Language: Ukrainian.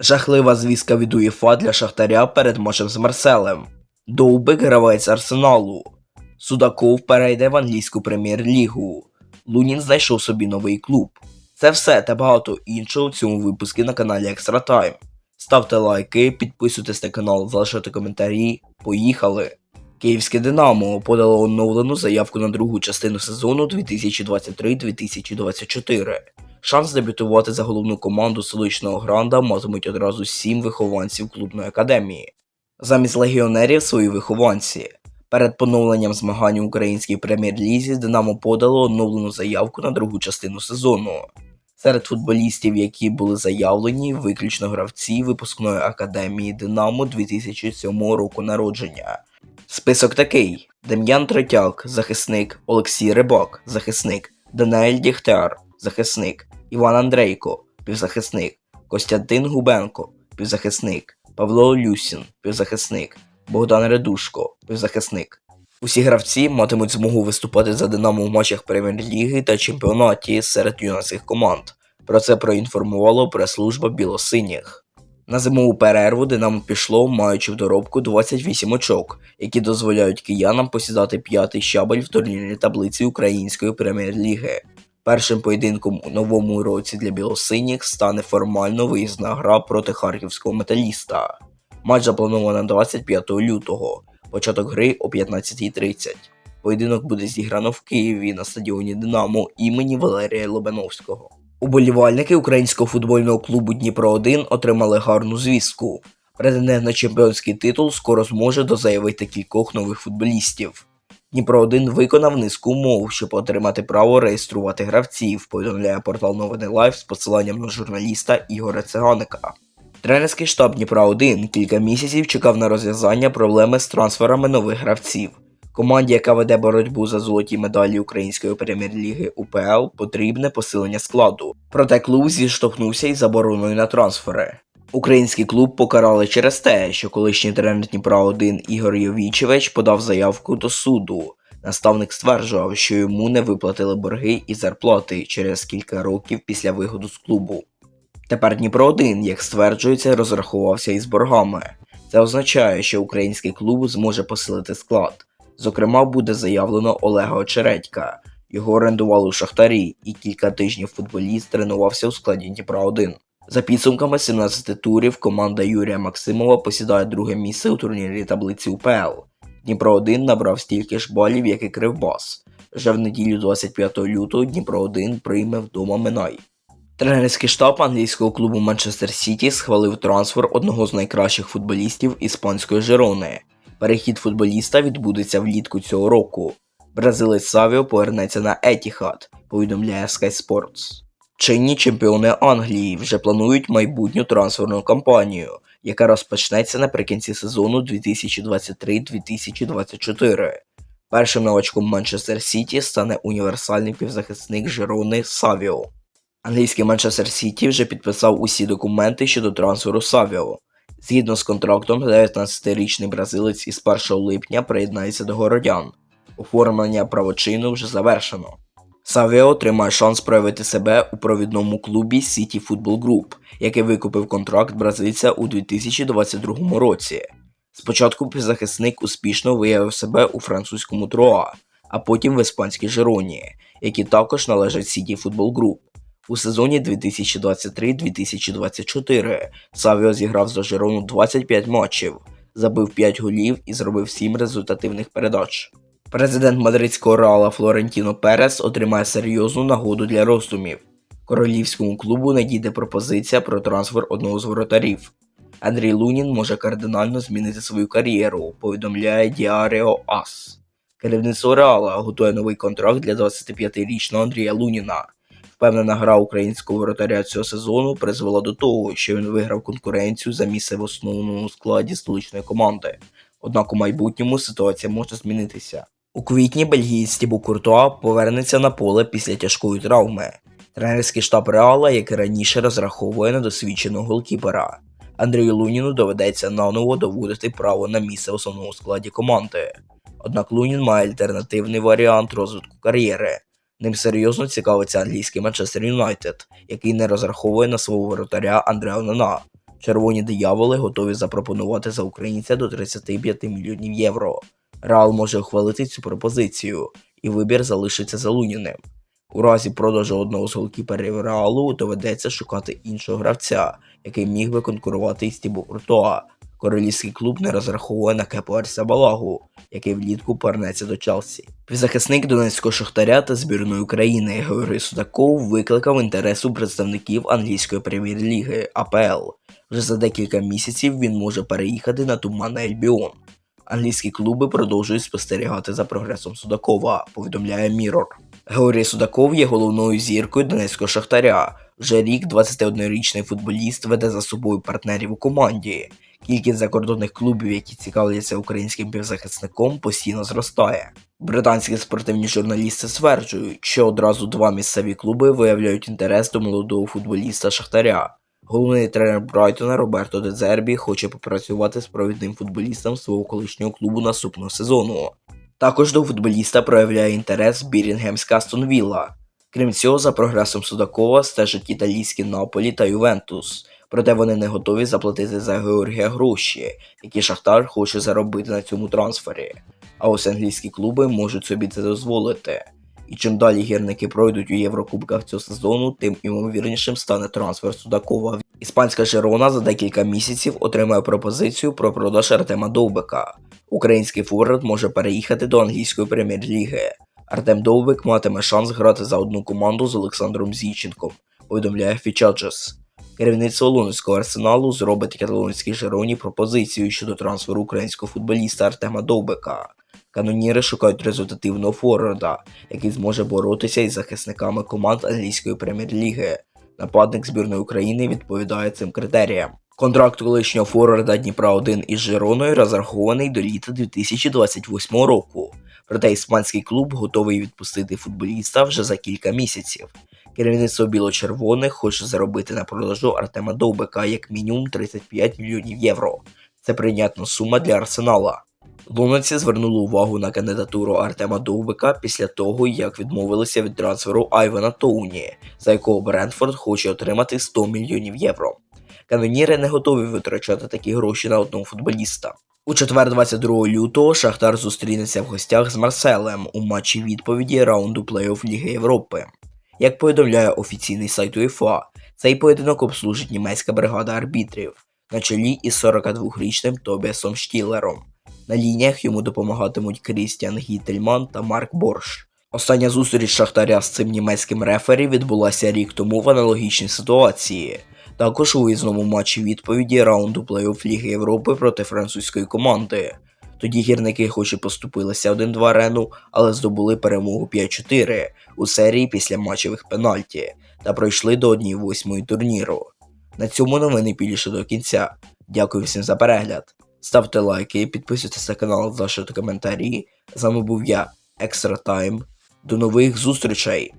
Жахлива звістка від УЄФА для Шахтаря перед матчем з Марселем. Довбик гравець Арсеналу. Судаков перейде в англійську прем'єр-лігу. Лунін знайшов собі новий клуб. Це все та багато іншого в цьому випуску на каналі Extra Time. Ставте лайки, підписуйтесь на канал, залишайте коментарі. Поїхали! Київське Динамо подало оновлену заявку на другу частину сезону 2023-2024. Шанс дебютувати за головну команду столичного гранда матимуть одразу сім вихованців клубної академії. Замість легіонерів свої вихованці. Перед поновленням змагань у українській прем'єр-лізі Динамо подало оновлену заявку на другу частину сезону. Серед футболістів, які були заявлені, виключно гравці випускної академії Динамо 2007 року народження. Список такий: Дем'ян Третяк, захисник, Олексій Рибак, захисник, Данаель Дігтяр, захисник, Іван Андрейко, півзахисник, Костянтин Губенко, півзахисник, Павло Люсін, півзахисник, Богдан Редушко, півзахисник. Усі гравці матимуть змогу виступати за Динамо в матчах прем'єр-ліги та чемпіонаті серед юнацьких команд. Про це проінформувала прес-служба білосиніх. На зимову перерву Динамо пішло, маючи в доробку 28 очок, які дозволяють киянам посідати п'ятий щабель в турнірній таблиці української прем'єр-ліги. Першим поєдинком у новому році для білосиніх стане формально виїзна гра проти харківського металіста. Матч заплановано на 25 лютого, початок гри о 15.30. Поєдинок буде зіграно в Києві на стадіоні Динамо імені Валерія Лобановського. Уболівальники українського футбольного клубу Дніпро 1 отримали гарну звістку. Претендент на чемпіонський титул скоро зможе дозаявити кількох нових футболістів. Дніпро 1 виконав низку умов, щоб отримати право реєструвати гравців, повідомляє портал Новини Лайф з посиланням на журналіста Ігоря Циганика. Тренерський штаб Дніпра 1 кілька місяців чекав на розв'язання проблеми з трансферами нових гравців. Команді, яка веде боротьбу за золоті медалі Української прем'єр-ліги УПЛ, потрібне посилення складу. Проте клуб зіштовхнувся із забороною на трансфери. Український клуб покарали через те, що колишній тренер Дніпра 1 Ігор Йовічевич подав заявку до суду. Наставник стверджував, що йому не виплатили борги і зарплати через кілька років після виходу з клубу. Тепер Дніпро 1, як стверджується, розрахувався із боргами. Це означає, що український клуб зможе посилити склад. Зокрема, буде заявлено Олега Очередька. Його орендували у Шахтарі, і кілька тижнів футболіст тренувався у складі Дніпра 1. За підсумками 17 турів, команда Юрія Максимова посідає друге місце у турнірі таблиці УПЛ. Дніпро 1 набрав стільки ж балів, як і Кривбас. Вже в неділю 25 лютого Дніпро 1 прийме вдома Минай. Тренерський штаб англійського клубу Манчестер Сіті схвалив трансфер одного з найкращих футболістів іспанської Жерони. Перехід футболіста відбудеться влітку цього року. Бразилець Савіо повернеться на Етіхад, повідомляє Sky Sports. Чинні чемпіони Англії вже планують майбутню трансферну кампанію, яка розпочнеться наприкінці сезону 2023-2024. Першим новачком Манчестер Сіті стане універсальний півзахисник Жерони Савіо. Англійський Манчестер Сіті вже підписав усі документи щодо трансферу Савіо. Згідно з контрактом, 19-річний бразилець із 1 липня приєднається до городян. Оформлення правочину вже завершено. Савіо отримає шанс проявити себе у провідному клубі City Football Group, який викупив контракт бразильця у 2022 році. Спочатку півзахисник успішно виявив себе у французькому Троа, а потім в іспанській Жероні, які також належать City Football Group. У сезоні 2023-2024 Савіо зіграв за Жерону 25 матчів, забив 5 голів і зробив 7 результативних передач. Президент мадридського Реала Флорентіно Перес отримає серйозну нагоду для роздумів. Королівському клубу надійде пропозиція про трансфер одного з воротарів. Андрій Лунін може кардинально змінити свою кар'єру, повідомляє Діаріо Ас. Керівництво Реала готує новий контракт для 25-річного Андрія Луніна. Впевнена гра українського воротаря цього сезону призвела до того, що він виграв конкуренцію за місце в основному складі столичної команди. Однак у майбутньому ситуація може змінитися. У квітні бельгієць Тібу Куртуа повернеться на поле після тяжкої травми. Тренерський штаб Реала, як і раніше, розраховує на досвідченого голкіпера. Андрію Луніну доведеться наново доводити право на місце в основному складі команди. Однак Лунін має альтернативний варіант розвитку кар'єри. Ним серйозно цікавиться англійський Манчестер Юнайтед, який не розраховує на свого воротаря Андреа Нана. Червоні дияволи готові запропонувати за українця до 35 мільйонів євро. Реал може ухвалити цю пропозицію, і вибір залишиться за Луніним. У разі продажу одного з голкіперів Реалу доведеться шукати іншого гравця, який міг би конкурувати із Тібо Куртоа. Королівський клуб не розраховує на Кепу Арсабалагу, який влітку повернеться до Челсі. Півзахисник Донецького Шахтаря та збірної України Георгій Судаков викликав інтерес у представників англійської прем'єр-ліги АПЛ. Вже за декілька місяців він може переїхати на Туманний Альбіон. Англійські клуби продовжують спостерігати за прогресом Судакова, повідомляє Mirror. Георгій Судаков є головною зіркою Донецького Шахтаря. Вже рік 21-річний футболіст веде за собою партнерів у команді. Кількість закордонних клубів, які цікавляться українським півзахисником, постійно зростає. Британські спортивні журналісти стверджують, що одразу два місцеві клуби виявляють інтерес до молодого футболіста Шахтаря. Головний тренер Брайтона Роберто Дезербі хоче попрацювати з провідним футболістом свого колишнього клубу наступного сезону. Також до футболіста проявляє інтерес Бірінгемська Астон Вілла. Крім цього, за прогресом Судакова стежать італійські Наполі та Ювентус, проте вони не готові заплатити за Георгія гроші, які Шахтар хоче заробити на цьому трансфері. А ось англійські клуби можуть собі це дозволити. І чим далі гірники пройдуть у Єврокубках цього сезону, тим імовірнішим стане трансфер Судакова. Іспанська Жерона за декілька місяців отримає пропозицію про продаж Артема Довбика. Український форвард може переїхати до англійської прем'єр-ліги. Артем Довбик матиме шанс грати за одну команду з Олександром Зійченком, повідомляє Фічаджес. Керівництво лондонського арсеналу зробить каталонській Жероні пропозицію щодо трансферу українського футболіста Артема Довбика. Каноніри шукають результативного форварда, який зможе боротися із захисниками команд англійської прем'єр-ліги. Нападник збірної України відповідає цим критеріям. Контракт колишнього форварда Дніпра 1 із Жироною розрахований до літа 2028 року. Проте іспанський клуб готовий відпустити футболіста вже за кілька місяців. Керівництво біло-червоних хоче заробити на продажу Артема Довбика як мінімум 35 мільйонів євро. Це прийнятна сума для арсенала. Лондонці звернули увагу на кандидатуру Артема Довбика після того, як відмовилися від трансферу Айвана Тоуні, за якого Брентфорд хоче отримати 100 мільйонів євро. Каноніри не готові витрачати такі гроші на одного футболіста. У четвер 22 лютого Шахтар зустрінеться в гостях з Марселем у матчі відповіді раунду плей-офф Ліги Європи. Як повідомляє офіційний сайт УЄФА, цей поєдинок обслужить німецька бригада арбітрів на чолі із 42-річним Тобіасом Штілером. На лініях йому допомагатимуть Крістіан Гітельман та Марк Борш. Остання зустріч Шахтаря з цим німецьким рефері відбулася рік тому в аналогічній ситуації. Також у виїзному матчі відповіді раунду плей-офф Ліги Європи проти французької команди. Тоді гірники хоч і поступилися 1-2 арену, але здобули перемогу 5-4 у серії після матчевих пенальті та пройшли до 1-8 турніру. На цьому новини більше до кінця. Дякую всім за перегляд. Ставте лайки, підписуйтесь на канал, залишайте коментарі. З вами був я, Екстра Тайм. До нових зустрічей!